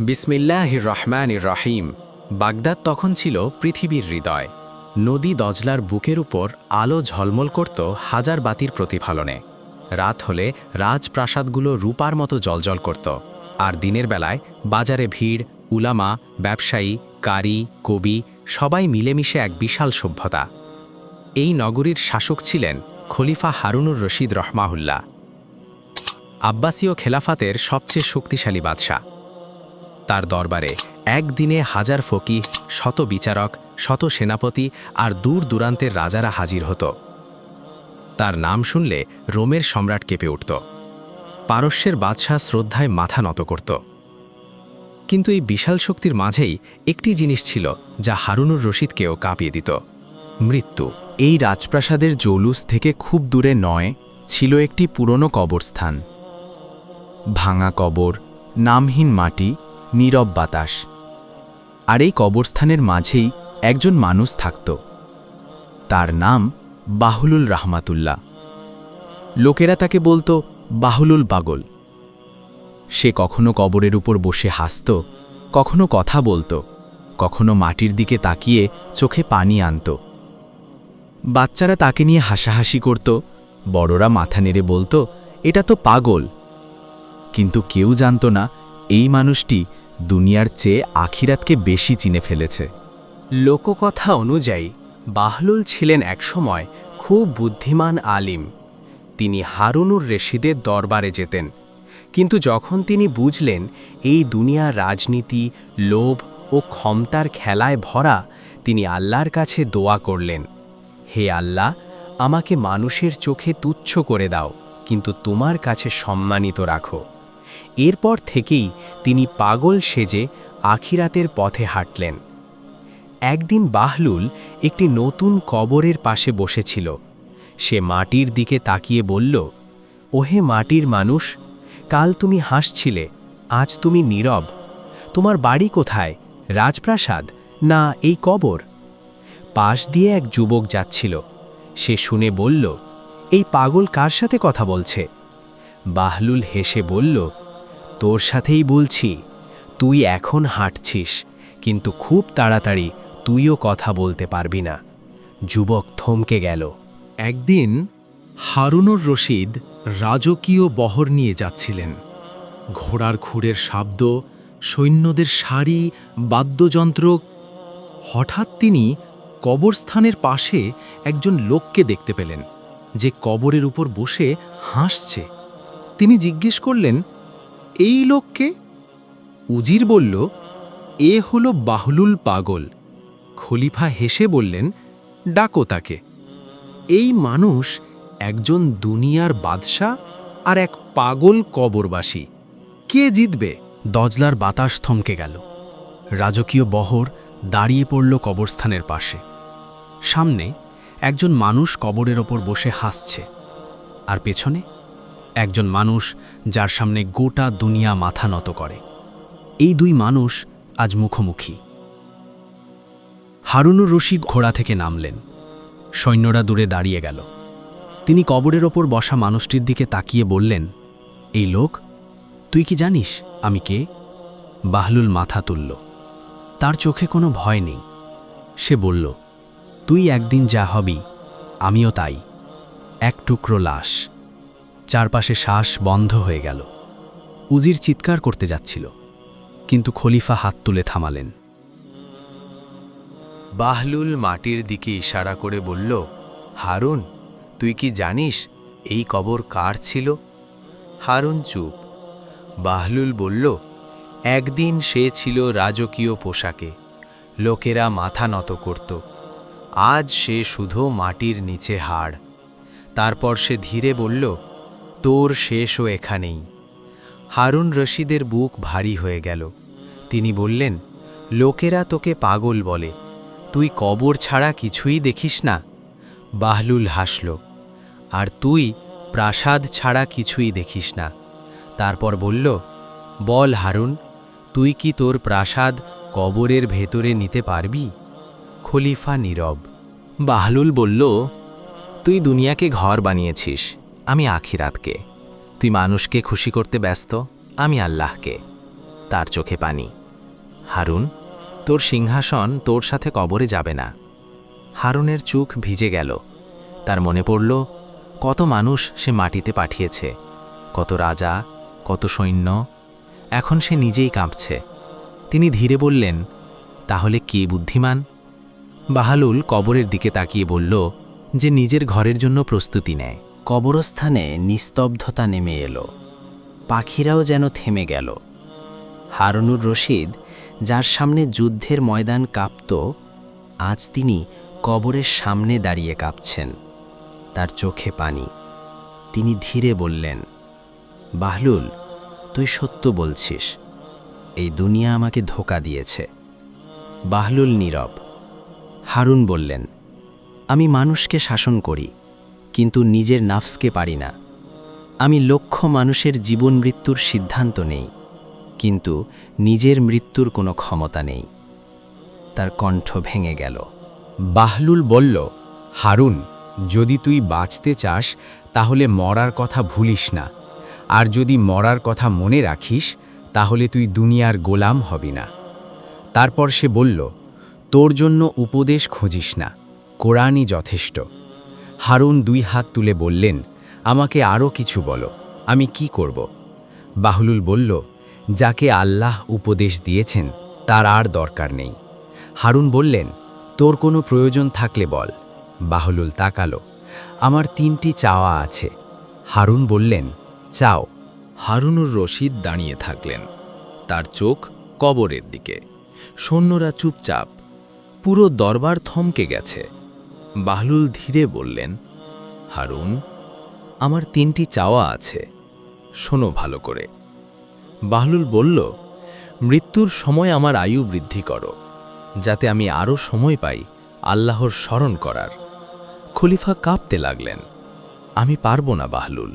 বিসমিল্লাহ রহমান রহিম। বাগদাদ তখন ছিল পৃথিবীর হৃদয়। নদী দজলার বুকের উপর আলো ঝলমল করত হাজার বাতির প্রতিফলনে। রাত হলে রাজপ্রাসাদগুলো রূপার মতো জলজল করত। আর দিনের বেলায় বাজারে ভিড়, উলামা, ব্যবসায়ী, কারি, কবি সবাই মিলেমিশে এক বিশাল সভ্যতা। এই নগরীর শাসক ছিলেন খলিফা হারুনুর রশিদ রহমাহুল্লাহ। আব্বাসীয় খেলাফাতের সবচেয়ে শক্তিশালী বাদশাহ। তার দরবারে। একদিনে হাজার ফকিহ, শত বিচারক, শত সেনাপতি আর দূর দূরান্তের রাজারা হাজির হতো। তার নাম শুনলে রোমের সম্রাট কেঁপে উঠত। পারস্যের বাদশাহ শ্রদ্ধায় মাথা নত করত। কিন্তু এই বিশাল শক্তির মাঝেই একটি জিনিস ছিল যা হারুনুর রশিদকেও কাঁপিয়ে দিত। মৃত্যু। এই রাজপ্রাসাদের জৌলুস থেকে খুব দূরে নয়, ছিল একটি পুরনো কবরস্থান। ভাঙা কবর, নামহীন মাটি নীরব বাতাস। আর এই কবরস্থানের মাঝেই একজন মানুষ থাকত। তার নাম বাহুলুল রাহমাতুল্লাহ। লোকেরা তাকে বলতো বাহুলুল পাগল। সে কখনো কবরের উপর বসে হাসত, কখনো কথা বলতো, কখনো মাটির দিকে তাকিয়ে চোখে পানি আনত। বাচ্চারা তাকে নিয়ে হাসাহাসি করত, বড়রা মাথা নেড়ে বলতো, এটা তো পাগল। কিন্তু কেউ জানত না, এই মানুষটি দুনিয়ার চেয়ে আখিরাতকে বেশি চিনে ফেলেছে। লোককথা অনুযায়ী, বাহলুল ছিলেন একসময় খুব বুদ্ধিমান আলিম। তিনি হারুনুর রেশিদের দরবারে যেতেন। কিন্তু যখন তিনি বুঝলেন এই দুনিয়ার রাজনীতি, লোভ ও ক্ষমতার খেলায় ভরা, তিনি আল্লাহর কাছে দোয়া করলেন, হে আল্লাহ, আমাকে মানুষের চোখে তুচ্ছ করে দাও, কিন্তু তোমার কাছে সম্মানিত রাখো। এরপর থেকেই তিনি পাগল সেজে আখিরাতের পথে হাঁটলেন। একদিন বাহলুল একটি নতুন কবরের পাশে বসেছিল। সে মাটির দিকে তাকিয়ে বলল, ওহে মাটির মানুষ, কাল তুমি হাসছিলে, আজ তুমি নীরব। তোমার বাড়ি কোথায়? রাজপ্রাসাদ? না, এই কবর? পাশ দিয়ে এক যুবক যাচ্ছিল। সে শুনে বলল, এই পাগল কার সাথে কথা বলছে? বাহলুল হেসে বলল তোর সাথেই বলছি, তুই এখন হাঁটছিস, কিন্তু খুব তাড়াতাড়ি তুইও কথা বলতে পারবি না। যুবক থমকে গেল। একদিন হারুনুর রশিদ রাজকীয় বহর নিয়ে যাচ্ছিলেন। ঘোড়ার খুঁড়ের শব্দ, সৈন্যদের সারি বাদ্যযন্ত্র, হঠাৎ তিনি কবরস্থানের পাশে একজন লোককে দেখতে পেলেন, যে কবরের উপর বসে হাসছে। তিনি জিজ্ঞেস করলেন এই লোককে? উজির বলল, এ হলো বাহলুল পাগল। খলিফা হেসে বললেন, ডাকো তাকে। এই মানুষ একজন দুনিয়ার বাদশা আর এক পাগল কবরবাসী। কে জিতবে? দজলার বাতাস থমকে গেল। রাজকীয় বহর দাঁড়িয়ে পড়ল কবরস্থানের পাশে। সামনে একজন মানুষ কবরের ওপর বসে হাসছে। আর পেছনে একজন মানুষ যার সামনে গোটা দুনিয়া মাথা নত করে। এই দুই মানুষ আজ মুখোমুখি। হারুনুর রশিদ ঘোড়া থেকে নামলেন। সৈন্যরা দূরে দাঁড়িয়ে গেল। তিনি কবরের ওপর বসা মানুষটির দিকে তাকিয়ে বললেন, এই লোক, তুই কি জানিস আমি কে? বাহলুল মাথা তুলল। তার চোখে কোনো ভয় নেই। সে বলল, তুই একদিন যা হবি, আমিও তাই। এক টুকরো লাশ। চারপাশে শ্বাস বন্ধ হয়ে গেল। উজির চিৎকার করতে যাচ্ছিল, কিন্তু খলিফা হাত তুলে থামালেন। বাহলুল মাটির দিকে ইশারা করে বলল, হারুন, তুই কি জানিস এই কবর কার ছিল? হারুন চুপ। বাহলুল বলল, একদিন সে ছিল রাজকীয় পোশাকে, লোকেরা মাথা নত করত। আজ সে শুধু মাটির নিচে হাড়। তারপর সে ধীরে বলল তোর শেষও এখানেই। হারুন রশিদের বুক ভারী হয়ে গেল। তিনি বললেন, লোকেরা তোকে পাগল বলে। তুই কবর ছাড়া কিছুই দেখিস না। বাহলুল হাসল, আর তুই প্রাসাদ ছাড়া কিছুই দেখিস না। তারপর বলল, বল হারুন, তুই কি তোর প্রাসাদ কবরের ভেতরে নিতে পারবি? খলিফা নীরব, বাহলুল বলল, তুই দুনিয়াকে ঘর বানিয়েছিস। আমি আখিরাতকে। তুই মানুষকে খুশি করতে ব্যস্ত, আমি আল্লাহকে। তার চোখে পানি। হারুন, তোর সিংহাসন তোর সাথে কবরে যাবে না। হারুনের চোখ ভিজে গেল। তার মনে পড়ল, কত মানুষ সে মাটিতে পাঠিয়েছে। কত রাজা, কত সৈন্য, এখন সে নিজেই কাঁপছে। তিনি ধীরে বললেন, তাহলে কে বুদ্ধিমান? বাহালুল কবরের দিকে তাকিয়ে বলল, যে নিজের ঘরের জন্য প্রস্তুতি নেয়। কবরস্থানে নিস্তব্ধতা নেমে এলো। পাখিরাও যেন থেমে গেল। হারুনুর রশিদ, যার সামনে যুদ্ধের ময়দান কাঁপত, আজ তিনি কবরের সামনে দাঁড়িয়ে কাঁপছেন। তার চোখে পানি। তিনি ধীরে বললেন, বাহলুল, তুই সত্য বলছিস। এই দুনিয়া আমাকে ধোকা দিয়েছে। বাহলুল নীরব। হারুন বললেন, আমি মানুষকে শাসন করি। কিন্তু নিজের নাফসকে পারি না। আমি লক্ষ মানুষের জীবন মৃত্যুর সিদ্ধান্ত নেই, কিন্তু নিজের মৃত্যুর কোনো ক্ষমতা নেই। তার কণ্ঠ ভেঙে গেল। বাহলুল বলল, হারুন, যদি তুই বাঁচতে চাস, তাহলে মরার কথা ভুলিস না। আর যদি মরার কথা মনে রাখিস, তাহলে তুই দুনিয়ার গোলাম হবি না। তারপর সে বলল, তোর জন্য উপদেশ খুঁজিস না। কোরআনই যথেষ্ট। হারুন দুই হাত তুলে বললেন, আমাকে আরও কিছু বলো, আমি কি করব? বাহলুল বলল, যাকে আল্লাহ উপদেশ দিয়েছেন, তার আর দরকার নেই। হারুন বললেন, তোর কোনো প্রয়োজন থাকলে বল। বাহলুল তাকালো, আমার তিনটি চাওয়া আছে। হারুন বললেন, চাও। হারুনুর রশিদ দাঁড়িয়ে থাকলেন, তার চোখ কবরের দিকে। সৈন্যরা চুপচাপ, পুরো দরবার থমকে গেছে। বাহলুল ধীরে বললেন, হারুন, আমার তিনটি চাওয়া আছে, শোনো ভালো করে। বাহলুল বলল, মৃত্যুর সময় আমার আয়ু বৃদ্ধি করো, যাতে আমি আরও সময় পাই আল্লাহর স্মরণ করার। খলিফা কাঁপতে লাগলেন, আমি পারব না বাহলুল,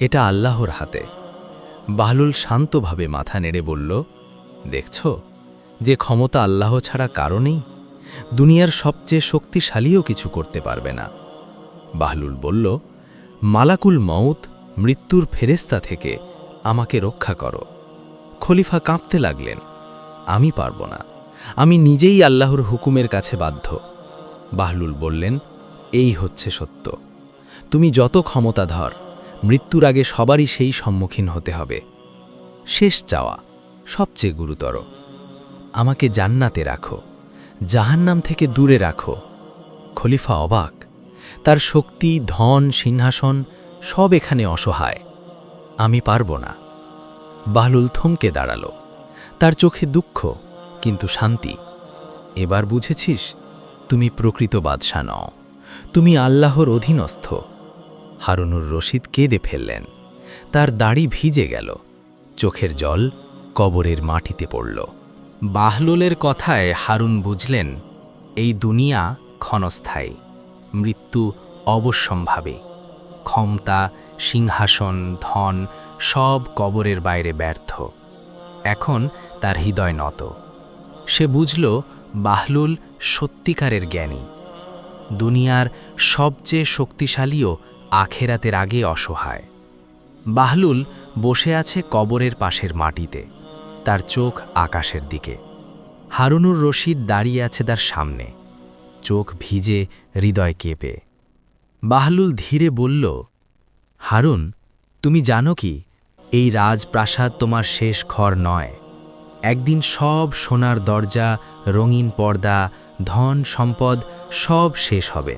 এটা আল্লাহর হাতে। বাহলুল শান্তভাবে মাথা নেড়ে বলল, দেখছ, যে ক্ষমতা আল্লাহ ছাড়া কারণেই দুনিয়ার সবচেয়ে শক্তিশালীও কিছু করতে পারবে না। বাহলুল বলল, মালাকুল মউত, মৃত্যুর ফেরেস্তা থেকে আমাকে রক্ষা করো। খলিফা কাঁপতে লাগলেন, আমি পারব না, আমি নিজেই আল্লাহর হুকুমের কাছে বাধ্য। বাহলুল বললেন, এই হচ্ছে সত্য। তুমি যত ক্ষমতাধর, মৃত্যুর আগে সবারই সেই সম্মুখীন হতে হবে। শেষ চাওয়া সবচেয়ে গুরুতর। আমাকে জান্নাতে রাখো। জাহান্নাম থেকে দূরে রাখো। খলিফা অবাক। তার শক্তি, ধন, সিংহাসন সব এখানে অসহায়। আমি পারব না। বাহলুল থমকে দাঁড়াল। তার চোখে দুঃখ, কিন্তু শান্তি। এবার বুঝেছিস, তুমি প্রকৃত বাদশা নও। তুমি আল্লাহর অধীনস্থ। হারুনুর রশিদ কেঁদে ফেললেন। তার দাড়ি ভিজে গেল। চোখের জল কবরের মাটিতে পড়ল। বাহলুলের কথায় হারুন বুঝলেন, এই দুনিয়া ক্ষণস্থায়ী, মৃত্যু অবশ্যম্ভাবী। ক্ষমতা, সিংহাসন, ধন সব কবরের বাইরে ব্যর্থ। এখন তার হৃদয় নত। সে বুঝল, বাহলুল সত্যিকারের জ্ঞানী। দুনিয়ার সবচেয়ে শক্তিশালীও আখেরাতের আগে অসহায়। বাহলুল বসে আছে কবরের পাশের মাটিতে। তার চোখ আকাশের দিকে। হারুনুর রশিদ দাঁড়িয়ে আছে তার সামনে। চোখ ভিজে হৃদয় কেঁপে। বাহলুল ধীরে বলল, হারুন, তুমি জানো কি? এই রাজপ্রাসাদ তোমার শেষ ঘর নয়। একদিন সব সোনার দরজা, রঙিন পর্দা, ধন সম্পদ সব শেষ হবে।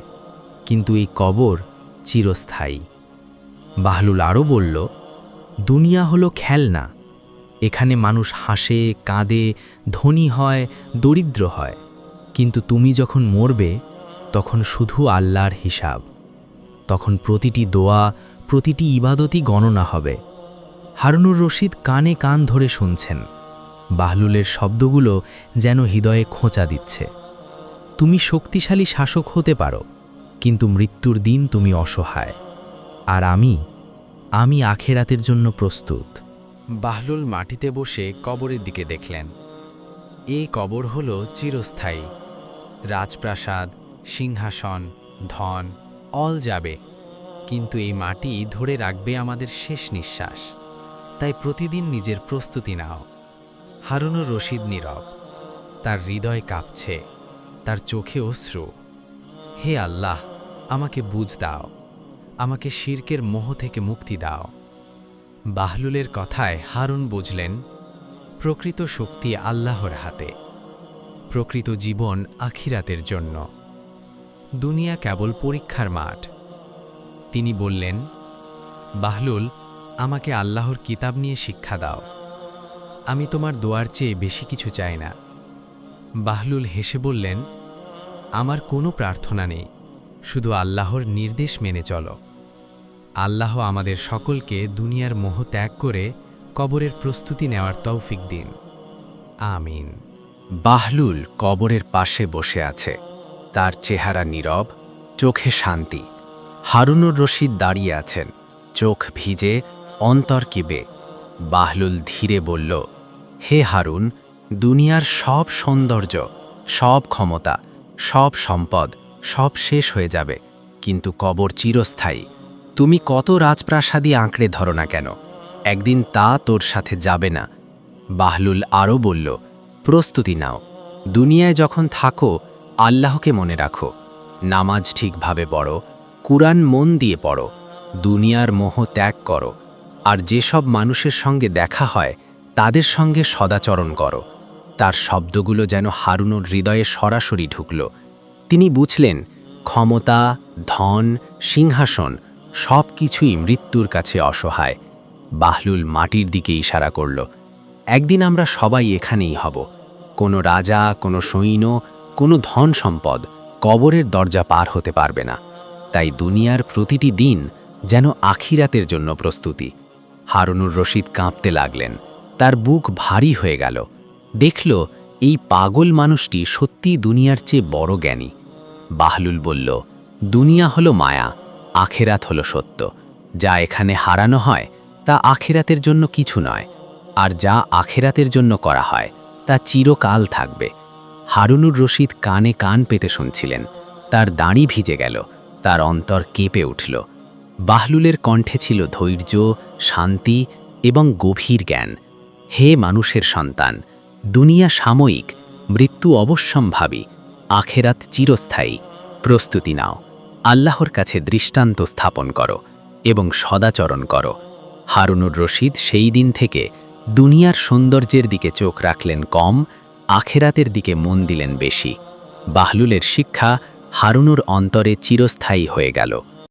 কিন্তু এই কবর চিরস্থায়ী। বাহলুল আরও বলল, দুনিয়া হলো খেলনা। এখানে মানুষ হাসে, কাঁদে, ধনী হয়, দরিদ্র হয়। কিন্তু তুমি যখন মরবে, তখন শুধু আল্লাহর হিসাব। তখন প্রতিটি দোয়া, প্রতিটি ইবাদতই গণনা হবে। হারুনুর রশিদ কানে কান ধরে শুনছেন। বাহলুলের শব্দগুলো যেন হৃদয়ে খোঁচা দিচ্ছে। তুমি শক্তিশালী শাসক হতে পারো, কিন্তু মৃত্যুর দিন তুমি অসহায়। আর আমি আমি আখেরাতের জন্য প্রস্তুত। বাহলুল মাটিতে বসে কবরের দিকে দেখলেন। এই কবর হল চিরস্থায়ী। রাজপ্রাসাদ, সিংহাসন, ধন, অল যাবে। কিন্তু এই মাটি ধরে রাখবে আমাদের শেষ নিঃশ্বাস। তাই প্রতিদিন নিজের প্রস্তুতি নাও। হারুনুর রশিদ নীরব। তার হৃদয় কাঁপছে। তার চোখে অশ্রু। হে আল্লাহ, আমাকে বুঝ দাও। আমাকে শির্কের মোহ থেকে মুক্তি দাও। বাহলুলের কথায় হারুন বুঝলেন, প্রকৃত শক্তি আল্লাহর হাতে, প্রকৃত জীবন আখিরাতের জন্য। দুনিয়া কেবল পরীক্ষার মাঠ। তিনি বললেন, বাহলুল, আমাকে আল্লাহর কিতাব নিয়ে শিক্ষা দাও। আমি তোমার দোয়ার চেয়ে বেশি কিছু চাই না। বাহলুল হেসে বললেন, আমার কোনো প্রার্থনা নেই, শুধু আল্লাহর নির্দেশ মেনে চলো। আল্লাহ আমাদের সকলকে দুনিয়ার মোহ ত্যাগ করে কবরের প্রস্তুতি নেওয়ার তৌফিক দিন। আমিন। বাহলুল কবরের পাশে বসে আছে। তার চেহারা নীরব, চোখে শান্তি। হারুনুর রশিদ দাঁড়িয়ে আছেন। চোখ ভিজে, অন্তর কিবে। বাহলুল ধীরে বলল, হে হারুন, দুনিয়ার সব সৌন্দর্য, সব ক্ষমতা, সব সম্পদ, সব শেষ হয়ে যাবে। কিন্তু কবর চিরস্থায়ী। তুমি কত রাজপ্রাসাদী আঁকড়ে ধরো না কেন? একদিন তা তোর সাথে যাবে না। বাহলুল আরও বলল, প্রস্তুতি নাও। দুনিয়ায় যখন থাকো, আল্লাহকে মনে রাখো। নামাজ ঠিকভাবে পড়ো, কুরআন মন দিয়ে পড়ো, দুনিয়ার মোহ ত্যাগ করো, আর যেসব মানুষের সঙ্গে দেখা হয়, তাদের সঙ্গে সদাচরণ করো। তার শব্দগুলো যেন হারুনুর হৃদয়ে সরাসরি ঢুকল। তিনি বুঝলেন, ক্ষমতা, ধন, সিংহাসন সব কিছুই মৃত্যুর কাছে অসহায়। বাহলুল মাটির দিকে ইশারা করল, একদিন আমরা সবাই এখানেই হব। কোনো রাজা, কোনো সৈন্য, কোনো ধন সম্পদ কবরের দরজা পার হতে পারবে না। তাই দুনিয়ার প্রতিটি দিন যেন আখিরাতের জন্য প্রস্তুতি। হারুনুর রশিদ কাঁপতে লাগলেন। তার বুক ভারী হয়ে গেল। দেখল, এই পাগল মানুষটি সত্যি দুনিয়ার চেয়ে বড় জ্ঞানী। বাহলুল বলল, দুনিয়া হলো মায়া। আখেরাত হলো সত্য। যা এখানে হারানো হয়, তা আখেরাতের জন্য কিছু নয়। আর যা আখেরাতের জন্য করা হয়, তা চিরকাল থাকবে। হারুনুর রশিদ কানে কান পেতে শুনছিলেন। তার দাঁড়ি ভিজে গেল, তার অন্তর কেঁপে উঠল। বাহলুলের কণ্ঠে ছিল ধৈর্য, শান্তি এবং গভীর জ্ঞান। হে মানুষের সন্তান, দুনিয়া সাময়িক, মৃত্যু অবশ্যম্ভাবী, আখেরাত চিরস্থায়ী। প্রস্তুতি নাও। আল্লাহর কাছে দৃষ্টান্ত স্থাপন করো এবং সদাচরণ করো। হারুনুর রশিদ সেই দিন থেকে দুনিয়ার সৌন্দর্যের দিকে চোখ রাখলেন কম, আখেরাতের দিকে মন দিলেন বেশি। বাহলুলের শিক্ষা হারুনুর অন্তরে চিরস্থায়ী হয়ে গেল।